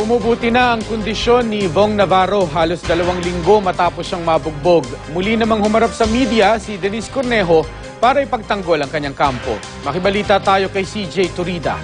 Bumubuti na ang kondisyon ni Vong Navarro halos dalawang linggo matapos siyang mabugbog. Muli namang humarap sa media si Denise Cornejo para ipagtanggol ang kanyang kampo. Makibalita tayo kay CJ Turida.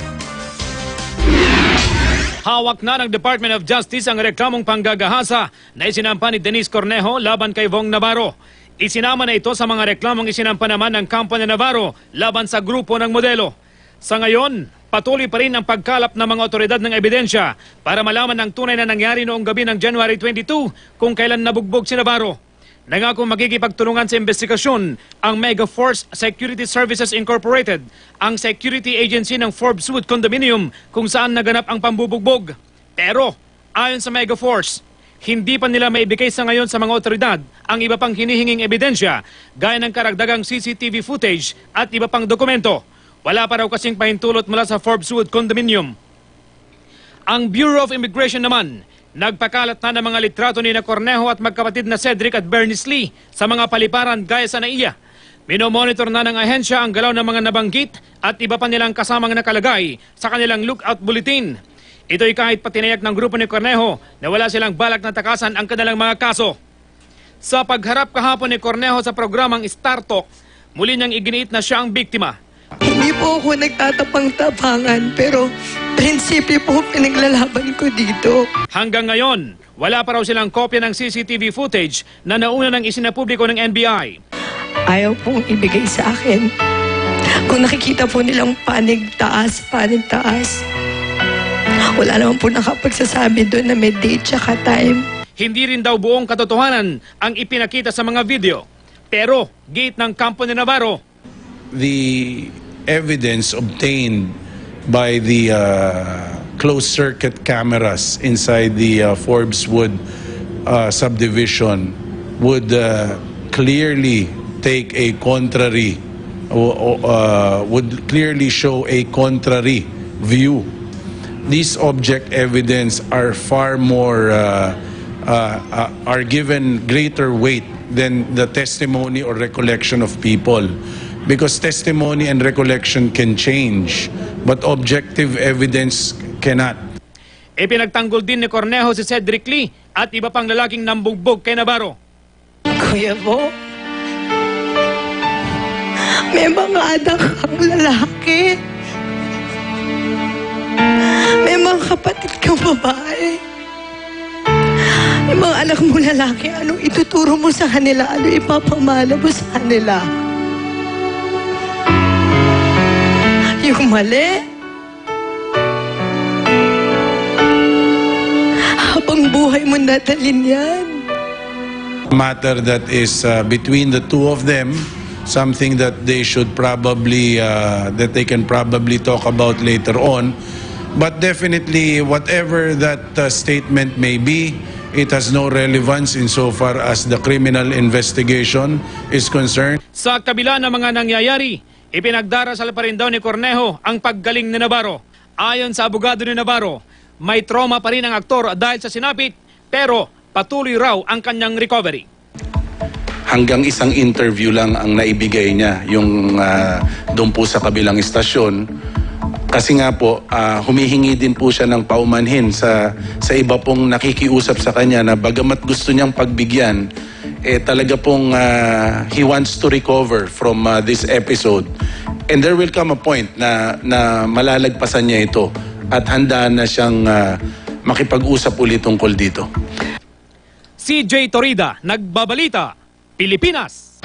Hawak na ng Department of Justice ang reklamong panggagahasa na isinampa ni Denise Cornejo laban kay Vong Navarro. Isinama na ito sa mga reklamong isinampa naman ng kampo ni Navarro laban sa grupo ng modelo. Sa ngayon, patuloy pa rin ang pagkalap ng mga otoridad ng ebidensya para malaman ang tunay na nangyari noong gabi ng January 22 kung kailan nabugbog si Navarro. Nangako magkikipagtulungan sa investigasyon ang Megaforce Security Services Incorporated, ang security agency ng Forbes Wood Condominium kung saan naganap ang pambubugbog. Pero, ayon sa Megaforce, hindi pa nila maibigay sa ngayon sa mga otoridad ang iba pang hinihinging ebidensya gaya ng karagdagang CCTV footage at iba pang dokumento. Wala pa raw kasing pahintulot mula sa Forbes Wood Condominium. Ang Bureau of Immigration naman, nagpakalat na ng mga litrato ni na Cornejo at magkapatid na Cedric at Bernice Lee sa mga paliparan gaya sa NAIA. Minomonitor na ng ahensya ang galaw ng mga nabanggit at iba pa nilang kasamang nakalagay sa kanilang lookout bulletin. Ito'y kahit patinayag ng grupo ni Cornejo na wala silang balak na takasan ang kanilang mga kaso. Sa pagharap kahapon ni Cornejo sa programang Star Talk, muli niyang iginiit na siya ang biktima. Hindi po ako nagtatapang-tapangan, pero prinsipyo po pinaglalaban ko dito. Hanggang ngayon, wala pa raw silang kopya ng CCTV footage na nauna nang isinapubliko ng NBI. Ayaw pong ibigay sa akin. Kung nakikita po nilang panig taas, panig taas, wala naman po nakapagsasabi doon na may date tsaka time. Hindi rin daw buong katotohanan ang ipinakita sa mga video. Pero, gate ng kampo ni Navarro, the evidence obtained by the uh, closed circuit cameras inside the uh, Forbes Wood uh, subdivision would uh, clearly take a contrary uh, would clearly show a contrary view. These object evidence are far more uh, uh, uh, are given greater weight than the testimony or recollection of people because testimony and recollection can change but objective evidence cannot ipinagtanggol din ni Cornejo si Cedric Lee at iba pang lalaking nambugbog kay Navarro. Kuya mo, may mga anak kang lalaki. May mga kapatid kang babae. Yung mga anak mo lalaki, anong ituturo mo sa kanila? Ano ipapamana mo sa kanila? Yung mali? Habang buhay mo nadalin yan. matter that is uh, between the two of them something that they should probably uh, that they can probably talk about later on but definitely whatever that uh, statement may be it has no relevance insofar as the criminal investigation is concerned Sa kabila ng mga nangyayari, ipinagdarasal pa rin daw ni Cornejo ang paggaling ni Navarro. Ayon sa abogado ni Navarro, may trauma pa rin ang aktor dahil sa sinapit, pero patuloy raw ang kanyang recovery. hanggang isang interview lang ang naibigay niya yung uh, doon po sa kabilang istasyon kasi nga po ah, humihingi din po siya ng paumanhin sa sa iba pong nakikiusap sa kanya na bagamat gusto niyang pagbigyan eh talaga pong ah, he wants to recover from ah, this episode and there will come a point na na malalagpasan niya ito at handa na siyang ah, makipag-usap ulit tungkol dito. CJ Torida, Nagbabalita, Pilipinas.